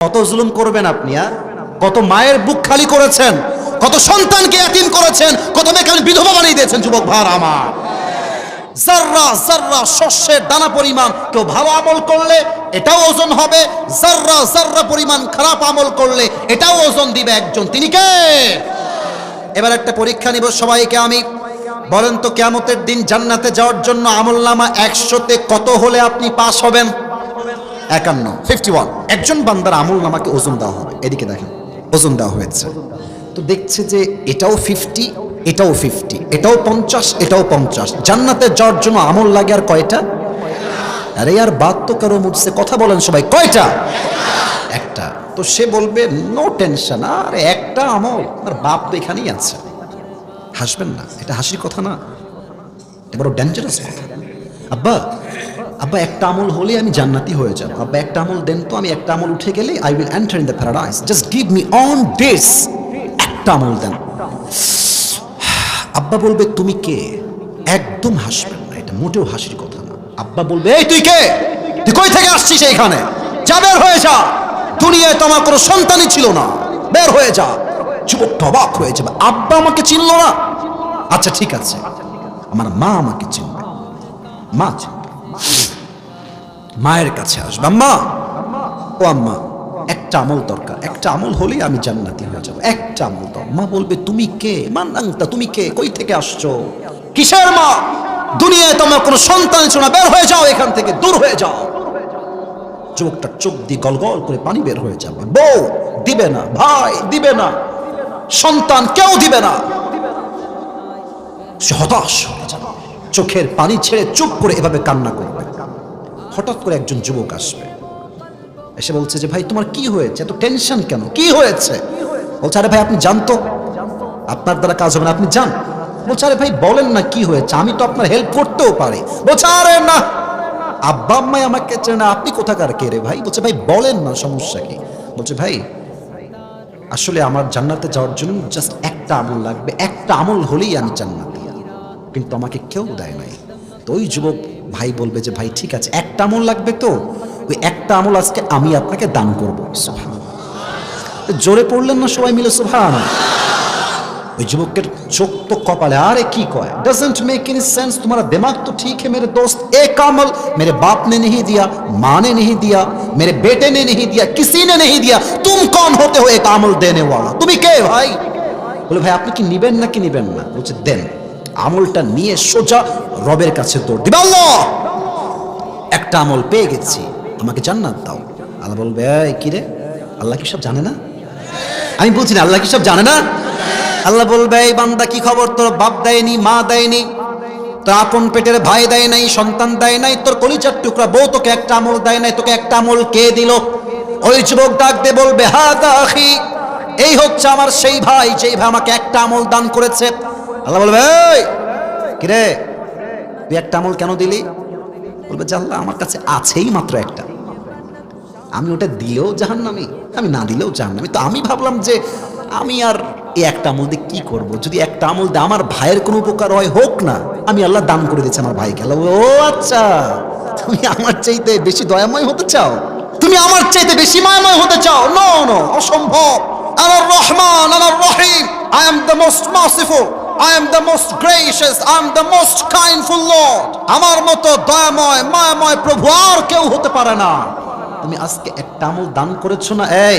কত জুলুম করবেন আপনি আর কত মায়ের বুক খালি করেছেন, কত সন্তানকে এতিম করেছেন, কত মেয়েকে বিধবা বানিয়ে দিয়েছেন, যুবক ভার আমার। জাররা জাররা শস্যের দানা পরিমাণ, কেউ ভালো আমল করলে এটাও ওজন হবে জাররা জাররা পরিমাণ খারাপ আমল করলে এটাও ওজন দিবে একজন। তিনি কে? এবার একটা পরীক্ষা নিব সবাইকে আমি। বলেন তো, কেয়ামতের দিন জান্নাতে যাওয়ার জন্য আমল নামা একশোতে কত হলে আপনি পাস হবেন? একান্ন ফিফটি ওয়ান একজন বান্দার আমল নামাকে ওজন দেওয়া হবে। এদিকে দেখেন, ওজন দেওয়া হয়েছে। তো দেখছে যে এটাও ফিফটি এটাও ফিফটি এটাও পঞ্চাশ এটাও পঞ্চাশ। জান্নাতে যাওয়ার জন্য আমল লাগে আর কয়টা? আরে আর বাদ তো কারও মুখছে কথা বলেন সবাই, কয়টা? একটা। তো সে বলবে নো টেনশন আর একটা আমল। আর বাপ তো এখানেই আছে। হাসবেন না, এটা হাসির কথা না। এটা বড় ডেঞ্জারাস কথা। আব্বা আব্বা, একটা আমল হলে আমি জান্নাতি হয়ে যাব। আব্বা, একটা আমল দেন তো, আমি একটা আমল উঠে গেলে I will enter in the paradise just give me on ডেস একটা আমল দেন। আব্বা বলবে, তুমি কে? একদম হাসবেন না, এটা মোটেও হাসির কথা না। আব্বা বলবে, এই, তুই কে? তুই কই থেকে আসছিস এইখানে? যা, বের হয়ে যা। দুনিয়ায় তো আমার কোনো সন্তানই ছিল না। বের হয়ে যা। যুবকটা অবাক হয়ে যাবে। আব্বা আমাকে চিনলো না। আচ্ছা ঠিক আছে। আমার মা আমাকে চিনবে। মা চিনবে। মায়ের কাছে আসবে। আম্মা! ও আম্মা, একটা আমল দরকার। একটা আমল হলেই আমি জান্নাতি হয়ে যাব। একটা আমল দাও। মা বলবে, তুমি কে? মান্নাংতা, তুমি কে? কই থেকে আসছো? কিসের মা? দুনিয়ায় তোমার কোনো সন্তান ছিল না। বের হয়ে যাও এখান থেকে, দূর হয়ে যাও। যুবকটার চোখ দিয়ে গলগল করে পানি বের হয়ে যাবে। বউ, দিবে না। ভাই, দিবে না। সন্তান কেউ দিবে না। সে হতাশ হয়ে যাবে। চোখের পানি ছেড়ে চুপ করে এভাবে কান্না করবে। হঠাৎ করে একজন যুবক আসবে। এসে বলছে যে, ভাই, তোমার কি হয়েছে? এত টেনশন কেন? কি হয়েছে? বলছে, আরে ভাই, আপনি জানতো। আপনার দ্বারা কাজ হবে না, আপনি যান। বলছে, আরে ভাই, বলেন না কি হয়েছে? আমি তো আপনার হেল্প করতেও পারি। বলছে, আরে না। আব্বা, আম্মাই আমাকে চেনে আপনি কোথাকার কে রে ভাই? বলছে, ভাই, বলেন না, সমস্যা কি? বলছে, ভাই, আসলে আমার জান্নাতে যাওয়ার জন্য জাস্ট একটা আমল লাগবে। একটা আমল হলেই আমি জান্নাতি। কিন্তু আমাকে কেউ দেয় নাই। তো ওই যুবক ভাই বলবে যে ভাই ঠিক আছে একটা আমল লাগবে তো ওই একটা আমল আজকে আমি আপনাকে দান করবো সুবহান। তো জোরে পড়লেন না সবাই মিলে সুভান ওই যুবকের চোখ তো কপালে আরে কি কয় डजंट मेक एनी सेंस तुम्हारा दिमाग तो ठीक है मेरे दोस्त एक अमल मेरे बाप ने नहीं दिया माँ ने नहीं दिया मेरे बेटे ने नहीं दिया किसी ने नहीं दिया तुम कौन होते हो एक अमल देने वाला তুমি কে ভাই বলে ভাই আপনি কি নিবেন নাকি নিবেন না বলছে দেন আমলটা নিয়ে সোজা রবের কাছে দৌড় দিবে। আল্লাহ! একটা আমল পেয়ে গেছি, আমাকে জান্নাত দাও। আল্লাহ বলবে কি রে? আল্লাহ কি সব জানে না? আমি বলছি না আল্লাহ কি সব জানে না? আল্লাহ বলবে, এই বান্দা কি খবর? তোর বাপ দেয়নি, মা দেয়নি, তোর আপন পেটের ভাই দেয় নাই, সন্তান দেয় নাই, তোর কলিচার টুকরা বউ তোকে একটা আমল দেয় নাই, তোকে একটা আমল কে দিল? ওই যুবক ডাক দে বলবে হা আখি, এই হচ্ছে আমার সেই ভাই, যেই ভাই আমাকে একটা আমল দান করেছে। আল্লাহ বলবে কিরে, তুই একটা আমল কেন দিলি? বলবে, যে আল্লাহ, আমার কাছে আছেই মাত্র একটা। আমি ওটা দিলেও জাহান্নামি, আমি না দিলেও জাহান নামি তো আমি ভাবলাম যে আমি আর এই একটা আমল দিয়ে কি করব? যদি একটা আমল দিয়ে আমার ভাইয়ের কোনো উপকার হয়, হোক না, আমি আল্লাহ দান করে দিচ্ছি আমার ভাইকে। আল্লাহ ও আচ্ছা তুমি আমার চাইতে বেশি দয়াময় হতে চাও? তুমি আমার চাইতে বেশি মায়াময় হতে চাও? নো নো অসম্ভব। আমার রহমান, আমার Rahim I am the most merciful I am the most gracious I am the most kindful lord আমার মতো দয়াময়, মায়াময় প্রভু আর কেউ হতে পারে না। তুমি আজকে একটা আমল দান করেছ না? এই,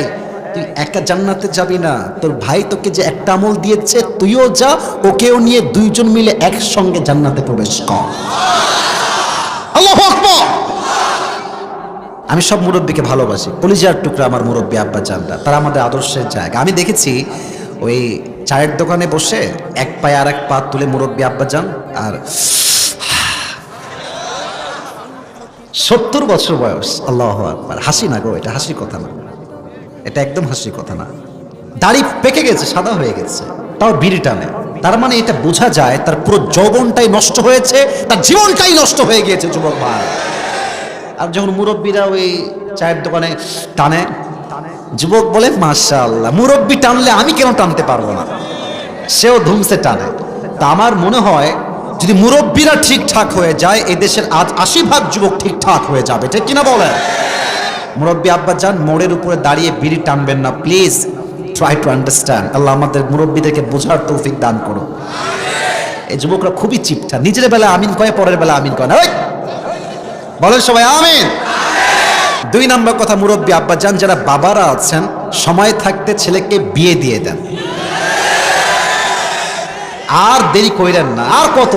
তুই একা জান্নাতে যাবি না। তোর ভাই তোকে যে একটা আমল দিয়েছে, তুইও যা, ওকেও নিয়ে দুইজন মিলে একসঙ্গে জান্নাতে প্রবেশ কর। আকবার! আমি সব মুরব্বীকে ভালোবাসি। কলিজার টুকরা আমার মুরব্বী আব্বা জানরা, তারা আমাদের আদর্শের জায়গা। আমি দেখেছি ওই চায়ের দোকানে বসে এক পায়ে আর এক পা তুলে মুরব্বী আব্বা যান আর সত্তর বছর বয়স, আল্লাহ আকবার। হাসি না গো, এটা হাসির কথা না। এটা একদম হাসির কথা না। দাড়ি পেকে গেছে, সাদা হয়ে গেছে। তাও বিড়ি টানে। তার মানে এটা বোঝা যায়, তার পুরো যৌবনটাই নষ্ট হয়েছে, তার জীবনটাই নষ্ট হয়ে গিয়েছে, যুবক ভাই। আর যখন মুরব্বীরা ওই চায়ের দোকানে টানে যুবক বলে, মাশাআল্লাহ, মুরব্বী টানলে আমি কেন টানতে পারব না? সেও ধুমসে টানে। তা আমার মনে হয়, যদি মুরব্বীরা ঠিকঠাক হয়ে যায় এই দেশের আজ আশি ভাগ যুবক ঠিকঠাক হয়ে যাবে। ঠিক কিনা বলেন মুরব্বী আব্বা যান, মোড়ের উপরে দাঁড়িয়ে বিড়ি টানবেন না। Please try to understand Allah আমাদের মুরব্বীদেরকে বোঝার তৌফিক দান করো এই যুবকরা খুবই চিপটা নিজের বেলা আমিন কয়, পরের বেলা আমিন কয় না? বলেন সবাই, আমিন! দুই নম্বর কথা মুরব্বী আব্বা যান যারা বাবারা আছেন, সময় থাকতে ছেলেকে বিয়ে দিয়ে দেন। আর দেরি কইরেন না, আর কত?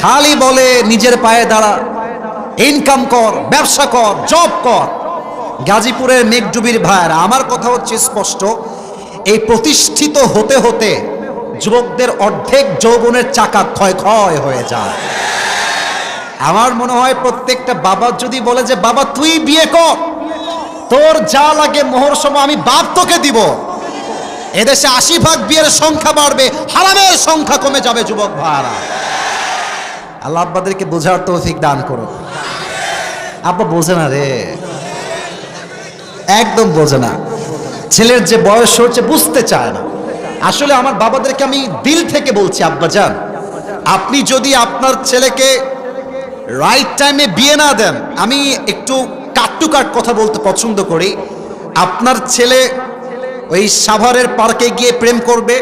খালি বলে নিজের পায়ে দাঁড়া ইনকাম কর, ব্যবসা কর জব কর। গাজীপুরের মেঘডুবির ভাইয়ের, আমার কথা হচ্ছে স্পষ্ট, এই প্রতিষ্ঠিত হতে হতে যুবকদের অর্ধেক যৌবনের চাকা ক্ষয় ক্ষয় হয়ে যায়। আমার মনে হয় প্রত্যেকটা বাবা যদি বলে যে, বাবা, তুই বিয়ে কর। তোর যা লাগে মোহর সময় আমি বাপ তোকে দিব। এদেশে আশি ভাগ বিয়ের সংখ্যা বাড়বে, হারামের সংখ্যা কমে যাবে, যুবক ভাড়া আল্লাহ আব্বাদেরকে বোঝার তৌফিক দান করো আব্বা বোঝে না রে। একদম বোঝে না। ছেলের যে বয়স হচ্ছে বুঝতে চায় না। আসলে আমার বাবাদেরকে আমি দিল থেকে বলছি, আব্বা যান আপনি যদি আপনার ছেলেকে রাইট টাইমে বিয়ে না দেন। আমি একটু কাট কাট কথা বলতে পছন্দ করি। আপনার ছেলে ওই সাভারের পার্কে গিয়ে প্রেম করবে,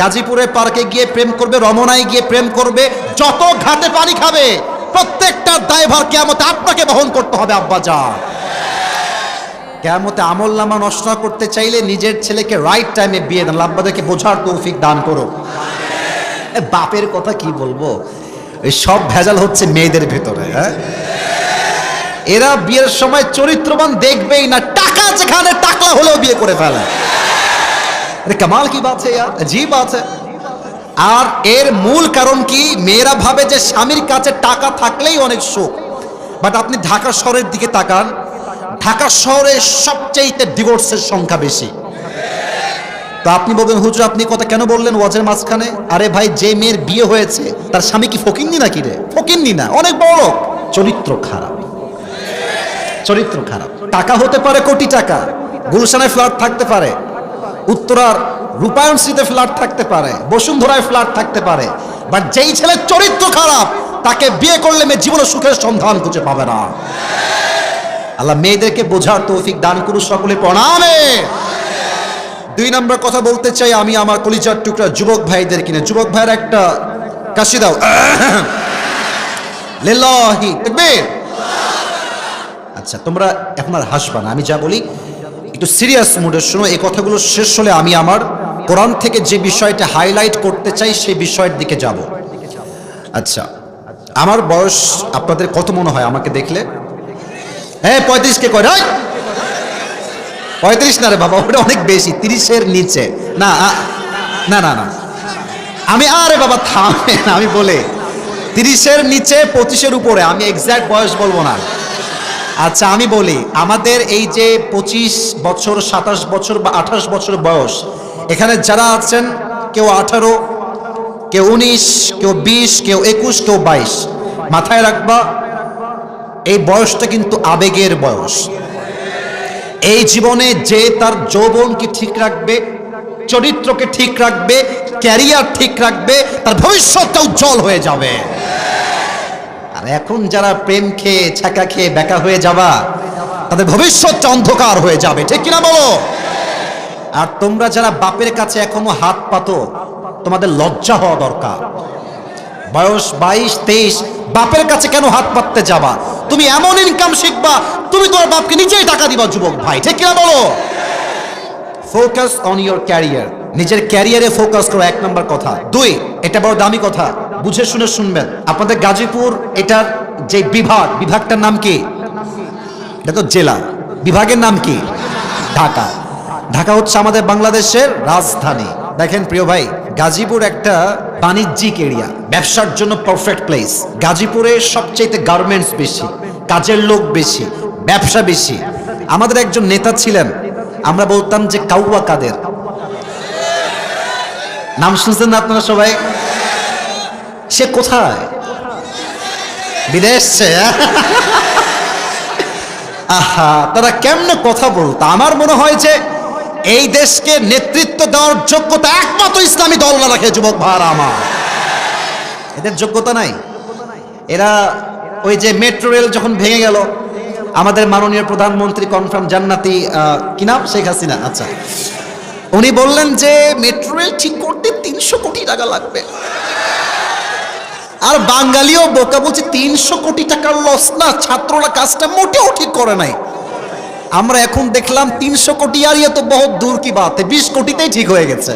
গাজীপুরের পার্কে গিয়ে প্রেম করবে, রমনায় গিয়ে প্রেম করবে, যত ঘাটে পানি খাবে প্রত্যেকটার দায়ভার কেমতে আপনাকে বহন করতে হবে, আব্বা যা কেমতে আমল নামা নষ্ট করতে চাইলে নিজের ছেলেকে রাইট টাইমে বিয়ে দেন। আব্বাদেরকে বোঝার তৌফিক দান করো বাপের কথা কি বলব? এই সব ভেজাল হচ্ছে মেয়েদের ভেতরে হ্যাঁ? এরা বিয়ের সময় চরিত্রবান দেখবেই না, টাকা যেখানে, টাকলা হলেও বিয়ে করে ফেলে। কামাল কি বাত ইয়ার? জি আর এর মূল কারণ কি? মেয়েরা ভাবে যে স্বামীর কাছে টাকা থাকলেই অনেক সুখ। বাট আপনি ঢাকা শহরের দিকে তাকান, ঢাকা শহরে সবচেয়ে ডিভোর্সের সংখ্যা বেশি। তো আপনি বলবেন, হুজুর, আপনি কথা কেন বললেন ওয়াজের মাঝখানে? আরে ভাই, যে মেয়ের বিয়ে হয়েছে, তার স্বামী কি ফকিন্নি নাকি রে? ফকিন্নি না, অনেক বড় চরিত্র খারাপ। চরিত্র খারাপ। টাকা হতে পারে কোটি টাকা। গুলশানে ফ্ল্যাট থাকতে পারে। উত্তরার রূপায়ণ স্মৃতিতে ফ্ল্যাট থাকতে পারে। বসুন্ধরায় ফ্ল্যাট থাকতে পারে। বাট যেই ছেলের চরিত্র খারাপ, তাকে বিয়ে করলে মেয়ে জীবনে সুখের সন্ধান খুঁজে পাবে না। আল্লাহ, মেয়েদেরকে বোঝার তৌফিক দান করুন, সকলে প্রণামে। দুই নম্বর কথা বলতে চাই, আমি আমার কলিজার টুকরা যুবক ভাইদের কিনে। যুবক ভাইয়ের একটা কাশি দাও। তাকবীর আচ্ছা তোমরা এখন আর হাসবা না, আমি যা বলি, একটু সিরিয়াস মুডের শোনো, এই কথাগুলো শেষ হলে আমি আমার কোরআন থেকে যে বিষয়টা হাইলাইট করতে চাই, সেই বিষয়ের দিকে যাব। আচ্ছা আমার বয়স আপনাদের কত মনে হয় আমাকে দেখলে? হ্যাঁ পঁয়ত্রিশ কে কয়? পঁয়ত্রিশ না রে বাবা, ওটা অনেক বেশি, তিরিশের নিচে। না না না না। আমি আরে বাবা, থামে না, আমি বলে। তিরিশের নিচে, পঁচিশের উপরে, আমি এক্স্যাক্ট বয়স বলব না। আচ্ছা আমি বলি, আমাদের এই যে পঁচিশ বছর, সাতাশ বছর বা আঠাশ বছর বয়স, এখানে যারা আছেন, কেউ আঠারো, কেউ উনিশ, কেউ বিশ, কেউ একুশ, কেউ বাইশ, মাথায় রাখবা, এই বয়সটা কিন্তু আবেগের বয়স। এই জীবনে যে তার যৌবনকে ঠিক রাখবে, চরিত্রকে ঠিক রাখবে, ক্যারিয়ার ঠিক রাখবে, তার ভবিষ্যৎটা উজ্জ্বল হয়ে যাবে। আর এখন যারা প্রেম খেয়ে ছাকা খেয়ে বেকা হয়ে যাবা, তাদের ভবিষ্যৎটা অন্ধকার হয়ে যাবে। ঠিক কিনা বলো? আর তোমরা যারা বাপের কাছে এখনও হাত পাতো, তোমাদের লজ্জা হওয়া দরকার। বয়স বাইশ, তেইশ, বাপের কাছে কেন হাত পাততে যাবা? তুমি এমন ইনকাম শিখবা, তুমি তোমার বাপকে নিজেই টাকা দিবা, যুবক ভাই, ঠিক কিনা বলো? ফোকাস অন ইয়োর ক্যারিয়ার নিজের ক্যারিয়ারে ফোকাস করো, এক নম্বর কথা। দুই, এটা বড় দামি কথা, বুঝে শুনে শুনবেন। আপনাদের গাজীপুর, এটার যে বিভাগ, বিভাগটার নাম কি? এটা তো জেলা। বিভাগের নাম কি? ঢাকা। ঢাকা হচ্ছে আমাদের বাংলাদেশের রাজধানী। দেখেন প্রিয় ভাই, গাজীপুর একটা বাণিজ্যিক এরিয়া, ব্যবসার জন্য পারফেক্ট প্লেস গাজীপুরে সবচেয়ে গার্মেন্টস বেশি, কাজের লোক বেশি, ব্যবসা বেশি। আমাদের একজন নেতা ছিলেন, আমরা বলতাম যে কাউয়া কাদের। নাম শুনছেন না আপনারা সবাই? সে কোথায়? বিদেশ আহা, তারা কেমনে কথা বলতো? আমার মনে হয় যে এই দেশকে নেতৃত্ব দেওয়ার যোগ্যতা একমাত্র ইসলামী দল না রাখে, যুবক ভার আমার। এদের যোগ্যতা নাই। এরা ওই যে মেট্রো রেল যখন ভেঙে গেল, আমাদের মাননীয় প্রধানমন্ত্রী কনফার্ম জান্নাতি কি নাম? শেখ হাসিনা। আচ্ছা। উনি বললেন যে, মেট্রো রেল ঠিক করতে তিনশো কোটি টাকা লাগবে। আর বাঙালিও বোকা বলছে, তিনশো কোটি টাকার লস না, ছাত্ররা কাজটা মোটেও ঠিক করে নাই। আমরা এখন দেখলাম তিনশো কোটি আর ইয়ে তো বহুত দূর কি বাতে বিশ কোটিতেই ঠিক হয়ে গেছে।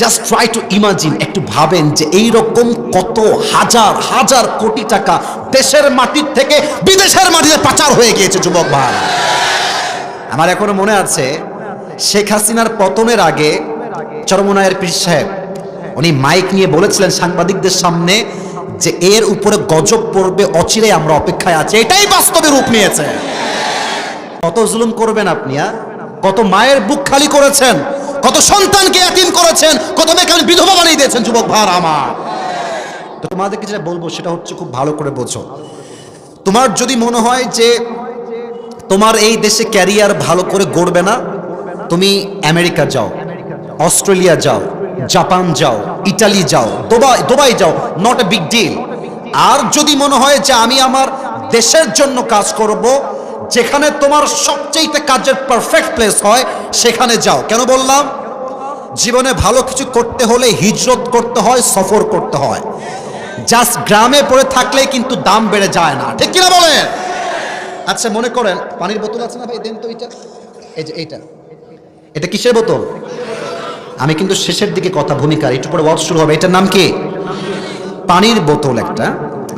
জাস্ট ট্রাই টু ইমাজিন একটু ভাবেন যে এই রকম কত হাজার হাজার কোটি টাকা দেশের মাটির থেকে বিদেশের মাটিতে পাচার হয়ে গিয়েছে যুবক ভাই। আমার এখনও মনে আছে, শেখ হাসিনার পতনের আগে চরমনায়ের পীর সাহেব, উনি মাইক নিয়ে বলেছিলেন সাংবাদিকদের সামনে যে এর উপরে গজব পড়বে অচিরে আমরা অপেক্ষায় আছি। এটাই বাস্তবে রূপ নিয়েছে। কত জুলুম করবেন আপনি আ? কত মায়ের বুক খালি করেছেন, কত সন্তানকে এতিম করেছেন, কত মেয়েকে বিধবা বানিয়ে দিয়েছেন, যুবক ভার আমার। তো তোমাদেরকে যেটা বলব, সেটা হচ্ছে খুব ভালো করে বোঝো। তোমার যদি মনে হয় যে তোমার এই দেশে ক্যারিয়ার ভালো করে গড়বে না, তুমি আমেরিকা যাও, অস্ট্রেলিয়া যাও, জাপান যাও, ইটালি যাও, দুবাই দুবাই যাও নট এ বিগ ডিল আর যদি মনে হয় যে আমি আমার দেশের জন্য কাজ করব যেখানে তোমার সবচেয়ে কাজের পারফেক্ট প্লেস হয়, সেখানে যাও। কেন বললাম? জীবনে ভালো কিছু করতে হলে হিজরত করতে হয়, সফর করতে হয়। জাস্ট গ্রামে পড়ে থাকলে কিন্তু দাম বেড়ে যায় না। ঠিক কিনা বলেন? আচ্ছা মনে করেন, পানির বোতল আছে না ভাই? দেন তো এটা এই যে এইটা। এটা কিসের বোতল? আমি কিন্তু শেষের দিকে কথা ভূমিকা একটু পরে ওয়াজ শুরু হবে। এটার নাম কি? পানির বোতল একটা।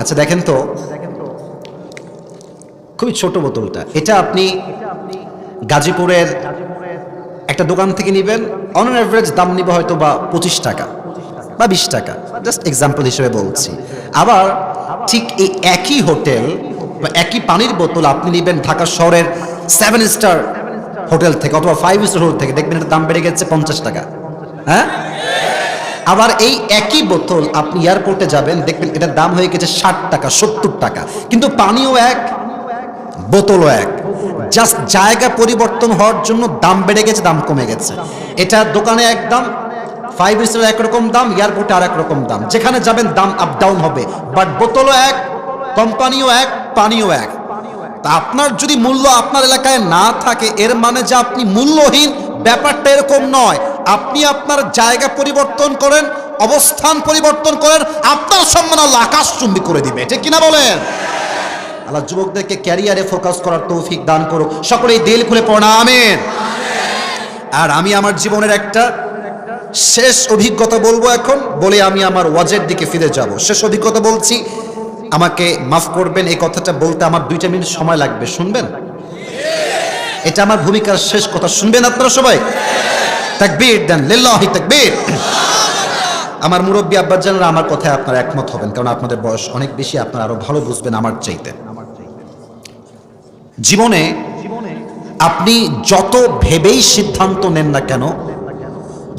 আচ্ছা দেখেন তো। খুবই ছোট বোতলটা। এটা আপনি গাজীপুরের একটা দোকান থেকে নেবেন। অন অ্যাভারেজ দাম নিবে হয়তো বা পঁচিশ টাকা বা বিশ টাকা। জাস্ট এক্সাম্পল হিসেবে বলছি। আবার ঠিক এই একই হোটেল বা একই পানির বোতল আপনি নেবেন ঢাকা শহরের সেভেন স্টার হোটেল থেকে অথবা ফাইভ স্টার হোটেল থেকে। দেখবেন এটার দাম বেড়ে গেছে পঞ্চাশ টাকা। হ্যাঁ? আবার এই একই বোতল আপনি এয়ারপোর্টে যাবেন, দেখবেন এটার দাম হয়ে গেছে ষাট টাকা, সত্তর টাকা। কিন্তু পানিও এক বোতলও এক। জাস্ট জায়গা পরিবর্তন হওয়ার জন্য দাম বেড়ে গেছে, দাম কমে গেছে। এটা দোকানে এক দাম ফাইভ স্টার একরকম দাম এয়ারপোর্টে আর একরকম দাম। যেখানে যাবেন দাম আপ ডাউন হবে। বাট বোতলও এক কোম্পানিও এক পানিও এক। তা আপনার যদি মূল্য আপনার এলাকায় না থাকে, এর মানে যে আপনি মূল্যহীন, ব্যাপারটা এরকম নয়। আপনি আপনার জায়গা পরিবর্তন করেন, অবস্থান পরিবর্তন করেন, আপনার সম্মান আল্লাহ আকাশ চুম্বি করে দিবে। ঠিক কিনা বলেন? আল্লাহ যুবকদেরকে ক্যারিয়ারে ফোকাস করার তৌফিক দান করুক। সকলেই দিল খুলে পড়া আমেন। আর আমি আমার জীবনের একটা শেষ অভিজ্ঞতা বলব এখন, বলে আমি আমার ওয়াজের দিকে ফিরে যাব। শেষ অভিজ্ঞতা বলছি, আমাকে মাফ করবেন, এই কথাটা বলতে আমার দুইটা মিনিট সময় লাগবে, শুনবেন? এটা আমার ভূমিকার শেষ কথা, শুনবেন আপনারা সবাই? তাকবীর দেন, লিল্লাহি তাকবীর। আমার মুরব্বী আব্বাজানরা আমার কথায় আপনারা একমত হবেন, কারণ আপনাদের বয়স অনেক বেশি, আপনারা আরও ভালো বুঝবেন আমার চাইতে। জীবনে আপনি যত ভেবেই সিদ্ধান্ত নেন না কেন,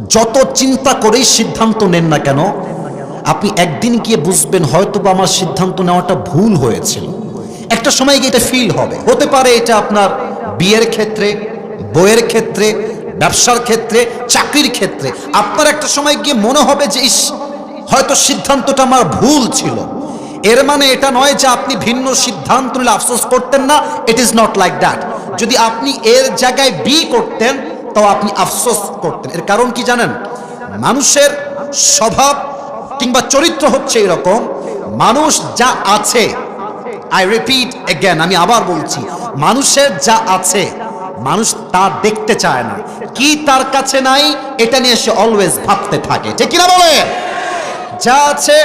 যত চিন্তা করেই সিদ্ধান্ত নেন না কেন, আপনি একদিন গিয়ে বুঝবেন হয়তো বা আমার সিদ্ধান্ত নেওয়াটা ভুল হয়েছিল। একটা সময় গিয়ে এটা ফিল হবে। হতে পারে এটা আপনার বিয়ের ক্ষেত্রে, বইয়ের ক্ষেত্রে, ব্যবসার ক্ষেত্রে, চাকরির ক্ষেত্রে। আপনার একটা সময় গিয়ে মনে হবে যে হয়তো সিদ্ধান্তটা আমার ভুল ছিল। এর মানে এটা নয় যে আপনি ভিন্ন সিদ্ধান্ত নিলে আফসোস করতেন না it is not like that যদি আপনি এর জায়গায় বি করতেন, তাও আপনি আফসোস করতেন। এর কারণ কি জানেন? মানুষের স্বভাব কিংবা চরিত্র হচ্ছে এরকম, মানুষ যা আছে আই রিপিট এগেন আমি আবার বলছি, মানুষের যা আছে, মানুষ তা দেখতে চায় না। কি তার কাছে নাই, এটা নিয়ে সে অলওয়েজ ভাবতে থাকে। ঠিক কিনা বলে? যা আছে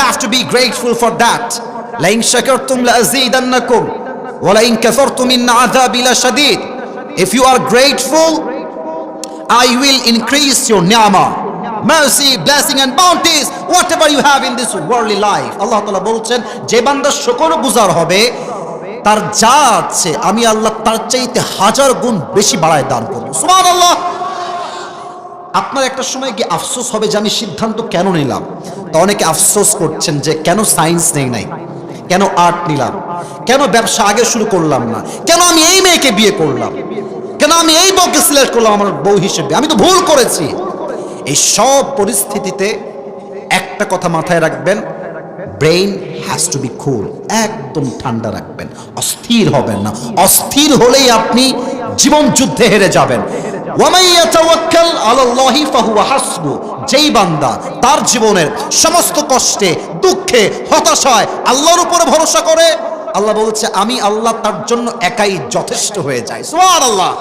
have to be grateful for that line শাকারতুম লাযীদান্নাকুম ওয়া লাইন কাফারতুম ইন আযাবি লাশাদীদ if you are grateful I will increase your ni'mah, mercy, blessing and bounties, whatever you have in this worldly life. Allah তাআলা বলছেন যে বান্দা শুকর গুজার হবে তার যা আছে আমি আল্লাহ তার চাইতে হাজার গুণ বেশি বাড়ায় দান করব। সুবহানাল্লাহ আপনার একটা সময় গিয়ে আফসোস হবে যে আমি সিদ্ধান্ত কেন নিলাম? তা অনেকে আফসোস করছেন যে কেন সায়েন্স নেই নাই? কেন আর্ট নিলাম? কেন ব্যবসা আগে শুরু করলাম না? কেন আমি এই মেয়েকে বিয়ে করলাম? কেন আমি এই বউকে সিলেক্ট করলাম আমার বউ হিসেবে? আমি তো ভুল করেছি। এই সব পরিস্থিতিতে একটা কথা মাথায় রাখবেন brain has to be cool একদম ঠান্ডা রাখবেন, অস্থির হবেন না। অস্থির হলেই আপনি জীবন যুদ্ধে হেরে যাবেন। যেই বান্দা তার জীবনের সমস্ত কষ্টে, দুঃখে, হতাশায় আল্লাহর উপরে ভরসা করে, আল্লাহ বলছে, আমি আল্লাহ তার জন্য একাই যথেষ্ট হয়ে যায় যাই। সুবহানাল্লাহ।